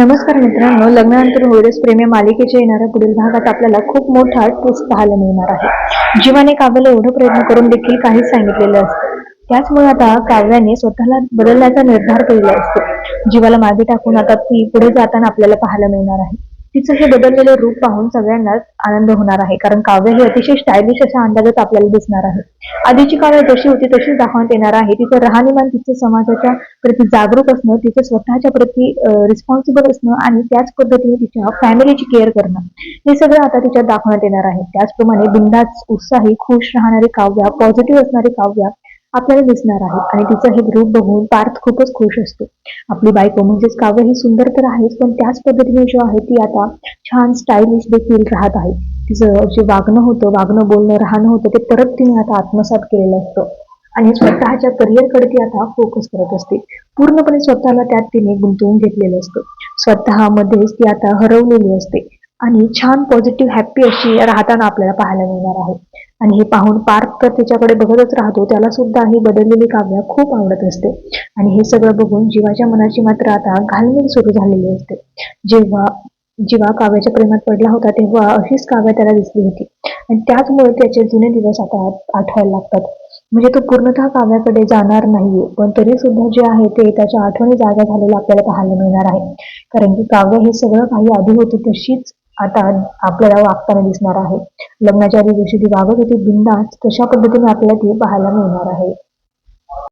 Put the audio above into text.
नमस्कार मित्रांनो लग्नानंतर होईरस प्रेम मालिकेच्या येणाऱ्या पुढील भागात आपल्याला खूप मोठा ट्विस्ट पाहायला मिळणार आहे. जीवाने काव्याला एवढं प्रयत्न करून देखील काहीच सांगितलेलं असतं. त्याचमुळे आता काव्याने स्वतःला बदलण्याचा निर्धार केलेला असतो. जीवाला मागे टाकून आता ती पुढे जाताना आपल्याला पाहायला मिळणार आहे. तिचं हे बदललेलं रूप पाहून सगळ्यांनाच आनंद होणार आहे. कारण काव्य हे अतिशय स्टायलिश अशा अंदाजात आपल्याला दिसणार आहे. आधीची काव्य जशी होती तशीच दाखवण्यात येणार आहे. तिचं राहणीमान तिचं समाजाच्या प्रती जागरूक असणं तिचं स्वतःच्या प्रती रिस्पॉन्सिबल असणं आणि त्याच पद्धतीने तिच्या फॅमिलीची केअर करणं हे सगळं आता तिच्यात दाखवण्यात येणार आहे. त्याचप्रमाणे बिंदाच उत्साही खुश राहणारी काव्या पॉझिटिव्ह असणारी काव्या आपल्याला दिसणार आहे. आणि तिचं हे रूप बघून पार्थ खूपच खुश असतो. आपली बायको म्हणजेच काव्य ही सुंदर तर आहेच पण त्याच पद्धतीने जो आहे ती आता छान स्टायलिश देखील राहत आहे. तिचं जे वागणं होतं वागणं बोलणं राहणं होतं ते परत तिने आता आत्मसात केलेलं असतं. आणि स्वतःच्या करिअरकडे ती आता फोकस करत असते. पूर्णपणे स्वतःला त्यात तिने गुंतवून घेतलेलं असतं. स्वतःमध्येच ती आता हरवलेली असते. आणि छान पॉझिटिव्ह हॅप्पी अशी राहताना आपल्याला पाहायला मिळणार आहे. आणि हे पाहून पार्थ तर तिच्याकडे बघतच राहतो. त्याला सुद्धा ही बदललेली काव्य खूप आवडत असते. आणि हे सगळं बघून जीवाच्या मनाची मात्र आता घालमेल सुरू झालेली असते. जेव्हा जीवा काव्याच्या प्रेमात पडला होता तेव्हा अशीच काव्य त्याला दिसली होती. आणि त्याचमुळे त्याचे जुने दिवस आता आठवायला लागतात. म्हणजे तो पूर्णतः काव्याकडे जाणार नाहीये पण तरी सुद्धा जे आहे ते त्याच्या आठवणी जागा झालेलं आपल्याला पाहायला मिळणार आहे. कारण की काव्य हे सगळं काही आधी होती तशीच आता आपल्याला वागताना दिसणार आहे. लग्नाच्या आधी जशी ती वागत होती बिंदास तशा पद्धतीने आपल्याला ती पाहायला मिळणार आहे.